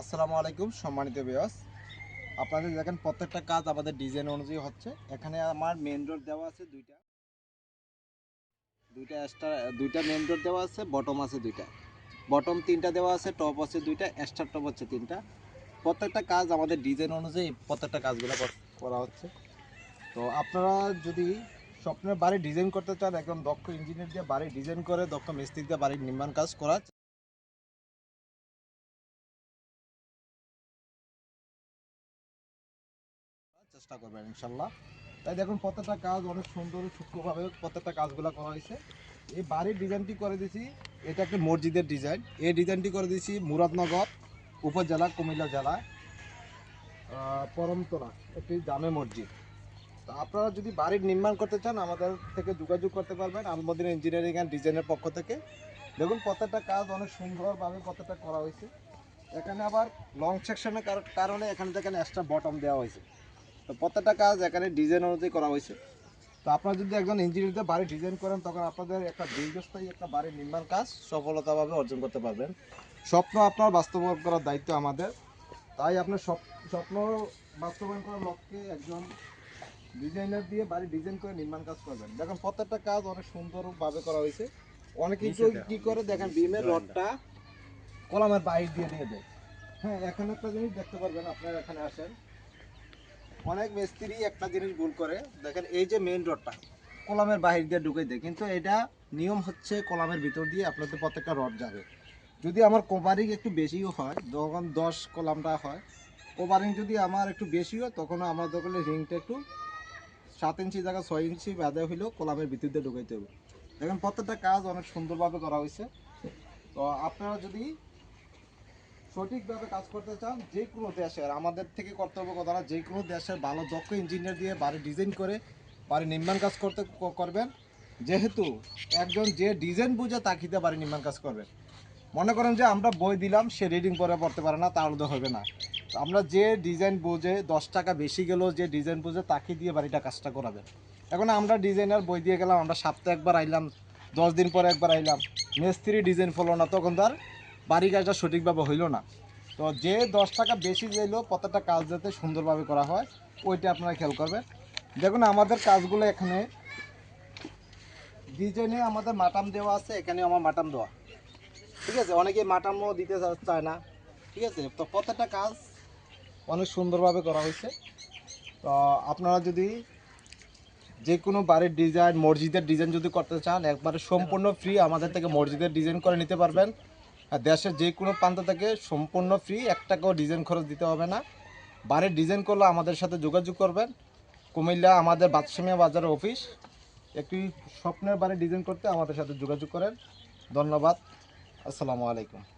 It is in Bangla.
আসসালামু আলাইকুম, সম্মানিত বিয়স আপনাদের দেখেন প্রত্যেকটা কাজ আমাদের ডিজাইন অনুযায়ী হচ্ছে। এখানে আমার মেন রোড দেওয়া আছে দুইটা। দুইটা এক্সট্রা দুইটা মেন রোড দেওয়া আছে বটম আছে দুইটা। বটম তিনটা দেওয়া আছে টপ আছে দুইটা এক্সট্রা টপ হচ্ছে তিনটা। প্রত্যেকটা কাজ আমাদের ডিজাইন অনুযায়ী প্রত্যেকটা কাজগুলো করা হচ্ছে। তো আপনারা যদি স্বপ্নের বাড়ি ডিজাইন করতে চান, একদম দক্ষ ইঞ্জিনিয়ার দিয়ে বাড়ি ডিজাইন করে, দক্ষ মিস্ত্রি দিয়ে বাড়ির নির্মাণ কাজ করা চেষ্টা করবেন ইনশাল্লাহ। তাই দেখুন, প্রত্যেকটা কাজ অনেক সুন্দর, সূক্ষ্মভাবে প্রত্যেকটা কাজগুলো করা হয়েছে। এই বাড়ির ডিজাইনটি করে দিয়েছি এটা একটা মসজিদের ডিজাইন। এই ডিজাইনটি করে দিয়েছি মুরাদনগর উপজেলা, কুমিল্লা জেলা পরমতলা, একটি জামে মসজিদ। তো আপনারা যদি বাড়ির নির্মাণ করতে চান, আমাদের থেকে যোগাযোগ করতে পারবেন আলমদিন ইঞ্জিনিয়ারিং অ্যান্ড ডিজাইনের পক্ষ থেকে। দেখুন, প্রত্যেকটা কাজ অনেক সুন্দরভাবে প্রত্যেকটা করা হয়েছে। এখানে আবার লং সেকশনের কারণে এখানে দেখেন এক্সট্রা বটম দেওয়া হয়েছে। তো প্রত্যেকটা কাজ এখানে ডিজাইন অনুযায়ী করা হয়েছে। তো আপনারা যদি একজন ইঞ্জিনিয়ারতে বাড়ি ডিজাইন করেন তখন আপনাদের একটা দীর্ঘস্থায়ী একটা বাড়ির নির্মাণ কাজ সফলতাভাবে অর্জন করতে পারবেন। স্বপ্ন আপনার বাস্তবায়ন করার দায়িত্ব আমাদের। তাই আপনার স্বপ- স্বপ্ন বাস্তবায়ন করার লক্ষ্যে একজন ডিজাইনার দিয়ে বাড়ি ডিজাইন করে নির্মাণ কাজ করবেন। দেখেন প্রত্যেকটা কাজ অনেক সুন্দরভাবে করা হয়েছে। অনেকে কি- কি করে দেখেন বিমের রডটা কলামের বাইর দিয়ে দিয়ে দেয়। হ্যাঁ এখানে একটা জিনিস দেখতে পারবেন আপনারা এখানে আসেন। অনেক মিস্ত্রি একটা জিনিস ভুল করে। দেখেন, এই যে মেইন রডটা কলামের বাহির দিয়ে ঢুকে দেয়। কিন্তু এটা নিয়ম হচ্ছে কলামের ভিতর দিয়ে আপনাদের প্রত্যেকটা রড যাবে। যদি আমার কভারিং একটু বেশিও হয়, যখন দশ কলামটা হয় কভারিং যদি আমার একটু বেশি হয়, তখন আমার দোকানে রিংটা একটু সাত ইঞ্চি জায়গা, ছয় ইঞ্চি বাদে হইলেও কলামের ভিতর দিয়ে ঢুকাইতে হবে। দেখেন, প্রত্যেকটা কাজ অনেক সুন্দরভাবে করা হয়েছে। তো আপনারা যদি সঠিকভাবে কাজ করতে চান যে কোনো দেশের, আমাদের থেকে কর্তব্য কথা যে কোনো দেশের ভালো, দক্ষ ইঞ্জিনিয়ার দিয়ে বাড়ি ডিজাইন করে বাড়ি নির্মাণ কাজ করতে করবেন। যেহেতু একজন যে ডিজাইন বুঝে তাকিতে বাড়ি নির্মাণ কাজ করবেন মনে করেন যে আমরা বই দিলাম, সে রিডিং করে পড়তে পারে না তাহলে তো হবে না। আমরা যে ডিজাইন বুঝে, দশ টাকা বেশি গেলেও যে ডিজাইন বুঝে, তাকে দিয়ে বাড়িটা কাজটা করাবে এখন আমরা ডিজাইনার বই দিয়ে গেলাম, আমরা সপ্তাহে একবার আইলাম, দশ দিন পরে একবার আইলাম, মিস্ত্রি ডিজাইন ফলো না, তখন তার বাড়ি কাজটা সঠিকভাবে হইল না। তো যে দশ টাকা বেশি চাইলেও প্রত্যেকটা কাজ যাতে সুন্দরভাবে করা হয়, ওইটা আপনারা খেয়াল করবেন। দেখুন, আমাদের কাজগুলো এখানে ডিজাইনে আমাদের মাটাম দেওয়া আছে, এখানে আমার মাটাম দেওয়া। ঠিক আছে? অনেকে মাটামও দিতে চায় না। ঠিক আছে? তো প্রত্যেকটা কাজ অনেক সুন্দরভাবে করা হয়েছে। তো আপনারা যদি যে কোনো বাড়ির ডিজাইন, মসজিদের ডিজাইন যদি করতে চান, একবারে সম্পূর্ণ ফ্রি আমাদের থেকে মসজিদের ডিজাইন করে নিতে পারবেন। দেশের যে কোনো প্রান্ত থেকে সম্পূর্ণ ফ্রি এক টাকাও ডিজাইন খরচ দিতে হবে না। বাড়ির ডিজাইন করলে আমাদের সাথে যোগাযোগ করবেন। কুমিল্লা আমাদের বাদশামিয়া বাজারের অফিস একটি স্বপ্নের বাড়ি ডিজাইন করতে আমাদের সাথে যোগাযোগ করেন। ধন্যবাদ। আসসালামু আলাইকুম।